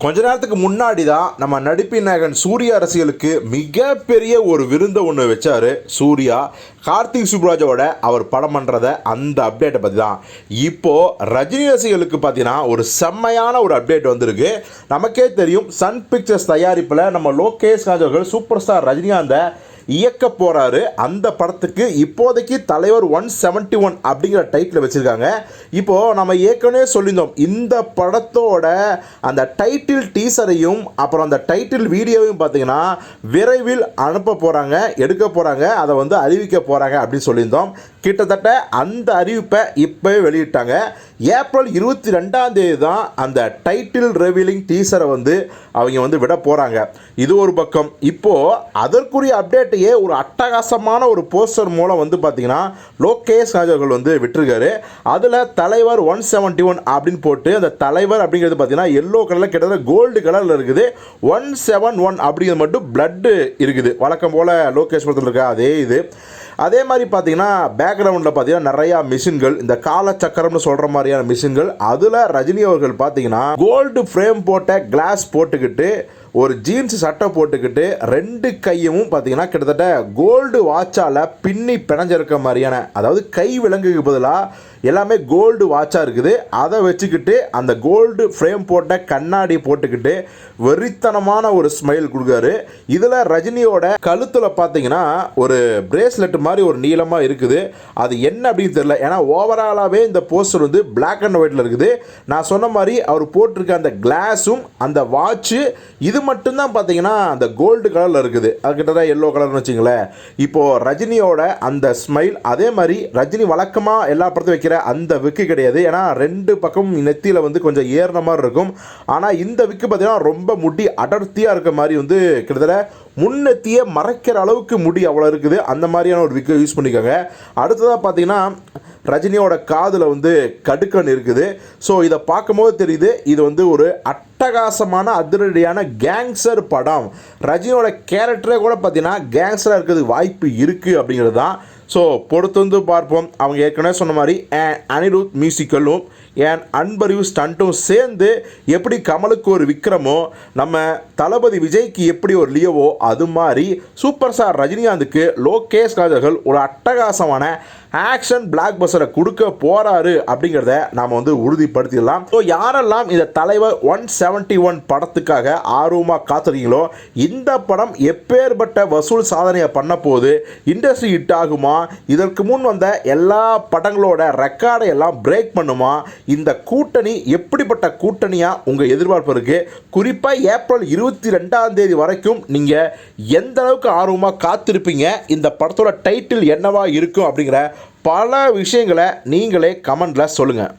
கொஞ்ச நேரத்துக்கு முன்னாடி தான் நம்ம நடிப்பின் நாயகன் சூர்யா அரசியலுக்கு மிகப்பெரிய ஒரு விருந்தை ஒன்று வச்சார். சூர்யா கார்த்திக் சுப்ராஜோட அவர் படம் பண்ணுறத அந்த அப்டேட்டை பற்றி தான் இப்போது ரஜினி ரசிகர்களுக்கு பார்த்தீங்கன்னா ஒரு செம்மையான ஒரு அப்டேட் வந்திருக்கு. நமக்கே தெரியும் சன் பிக்சர்ஸ் தயாரிப்பில் நம்ம லோகேஷ் ராஜ் அவர்கள் சூப்பர் ஸ்டார் ரஜினிகாந்தை இயக்க போகிறாரு அந்த படத்துக்கு இப்போதைக்கு தலைவர் ஒன் செவன்ட்டி ஒன் அப்படிங்கிற டைட்டில் வச்சுருக்காங்க. இப்போது நம்ம ஏற்கனவே சொல்லியிருந்தோம் இந்த படத்தோட அந்த டைட்டில் டீசரையும் அப்புறம் அந்த டைட்டில் வீடியோவையும் பார்த்தீங்கன்னா விரைவில் அனுப்ப போகிறாங்க எடுக்க போகிறாங்க அதை வந்து அறிவிக்க போகிறாங்க அப்படின்னு சொல்லியிருந்தோம். கிட்டத்தட்ட அந்த அறிவிப்பை இப்போவே வெளியிட்டாங்க. ஏப்ரல் இருபத்தி ரெண்டாம் தேதி தான் அந்த டைட்டில் ரெவீலிங் டீசரை வந்து அவங்க வந்து விட போகிறாங்க இது ஒரு பக்கம். இப்போது அதற்குரிய அப்டேட் அப்டேட்டையே ஒரு அட்டகாசமான ஒரு போஸ்டர் மூலம் வந்து பார்த்தீங்கன்னா லோகேஷ் ராஜர்கள் அவர்கள் வந்து விட்டுருக்காரு. அதில் தலைவர் ஒன் செவன்ட்டி ஒன் அப்படின்னு போட்டு அந்த தலைவர் அப்படிங்கிறது பார்த்தீங்கன்னா எல்லோ கலரில் கிட்டத்தட்ட கோல்டு கலரில் இருக்குது. ஒன் செவன் ஒன் அப்படிங்கிறது மட்டும் பிளட்டு இருக்குது. வழக்கம் போல் லோகேஷ் படத்தில் இருக்க அதே இது. அதே மாதிரி பார்த்தீங்கன்னா பேக்ரவுண்டில் பார்த்தீங்கன்னா நிறையா மிஷின்கள் இந்த காலச்சக்கரம்னு சொல்கிற மாதிரியான மிஷின்கள் அதில் ரஜினி அவர்கள் பார்த்தீங்கன்னா கோல்டு ஃப்ரேம் போட்ட கிளாஸ் போட்டுக்கிட்டு ஒரு ஜீன்ஸ் சட்டை போட்டுக்கிட்டு ரெண்டு கையும் பார்த்தீங்கன்னா கிட்டத்தட்ட கோல்டு வாட்சால் பின்னி பிணைஞ்சிருக்க மாதிரியான அதாவது கை விலங்குக்கு பதிலாக எல்லாமே கோல்டு வாட்சாக இருக்குது. அதை வச்சுக்கிட்டு அந்த கோல்டு ஃப்ரேம் போட்ட கண்ணாடி போட்டுக்கிட்டு வெறித்தனமான ஒரு ஸ்மைல் கொடுக்காரு. இதில் ரஜினியோட கழுத்தில் பார்த்தீங்கன்னா ஒரு பிரேஸ்லெட் மாதிரி ஒரு நீளமாக இருக்குது. அது என்ன அப்படின்னு தெரியல. ஏன்னா ஓவராலாகவே இந்த போஸ்டர் வந்து பிளாக் அண்ட் ஒயிட்டில் இருக்குது. நான் சொன்ன மாதிரி அவர் போட்டிருக்க அந்த கிளாஸும் அந்த வாட்சு இது மட்டும்தான் பார்த்தீங்கன்னா அந்த கோல்டு கலரில் இருக்குது. அது கிட்டத்தட்ட எல்லோ கலர்னு வச்சுங்களேன். இப்போது ரஜினியோட அந்த ஸ்மைல் அதே மாதிரி ரஜினி வழக்கமாக எல்லா படத்தையும் வைக்கிற அந்த விக்கு கிடையாது. ஏன்னா ரெண்டு பக்கமும் நெத்தியில் வந்து கொஞ்சம் ஏறின மாதிரி இருக்கும். ஆனால் இந்த விக்கு பார்த்தீங்கன்னா ரொம்ப முடி அடர்த்தியாக இருக்க மாதிரி வந்து கிட்டத்தட்ட முன்னெத்தியே மறைக்கிற அளவுக்கு முடி அவ்வளோ இருக்குது. அந்த மாதிரியான ஒரு விக்கை யூஸ் பண்ணிக்கோங்க. அடுத்ததாக பார்த்தீங்கன்னா ரஜினியோட காதில் வந்து கடுக்கன் இருக்குது. ஸோ இதை பார்க்கும்போது தெரியுது இது வந்து ஒரு அட்டகாசமான அதிரடியான கேங்ஸ்டர் படம். ரஜினியோட கேரக்டரே கூட பார்த்தீங்கன்னா கேங்ஸ்டராக இருக்கிறதுக்கு வாய்ப்பு இருக்குது அப்படிங்கிறது தான். ஸோ பொறுத்து வந்து பார்ப்போம். அவங்க ஏற்கனவே சொன்ன மாதிரி ஏன் அனிருத் மியூசிக்கலும் என் அன்பறிவு ஸ்டண்ட்டும் சேர்ந்து எப்படி கமலுக்கு ஒரு விக்ரமோ நம்ம தளபதி விஜய்க்கு எப்படி ஒரு லியோவோ அது மாதிரி சூப்பர் ஸ்டார் ரஜினிகாந்துக்கு லோகேஷ் ராஜர்கள் ஒரு அட்டகாசமான ஆக்ஷன் பிளாக் பஸ்டரை கொடுக்க போறாரு அப்படிங்கிறத நாம் வந்து உறுதிப்படுத்திடலாம். ஸோ யாரெல்லாம் இந்த தலைவர் ஒன் செவன்ட்டி ஒன் படத்துக்காக ஆர்வமாக காத்துறீங்களோ இந்த படம் எப்பேற்பட்ட வசூல் சாதனையை பண்ண போது இண்டஸ்ட்ரி ஹிட் ஆகுமா இதற்கு முன் வந்த எல்லா படங்களோட ரெக்கார்டை எல்லாம் பிரேக் பண்ணுமா இந்த கூட்டணி எப்படிப்பட்ட கூட்டணியாக உங்கள் எதிர்பார்ப்பு இருக்குது குறிப்பாக ஏப்ரல் இருபத்தி ரெண்டாம் தேதி வரைக்கும் நீங்கள் எந்த அளவுக்கு ஆர்வமாக காத்திருப்பீங்க? இந்த படத்தோட டைட்டில் என்னவா இருக்கும் அப்படிங்கிற பல விஷயங்களை நீங்களே கமெண்டில் சொல்லுங்கள்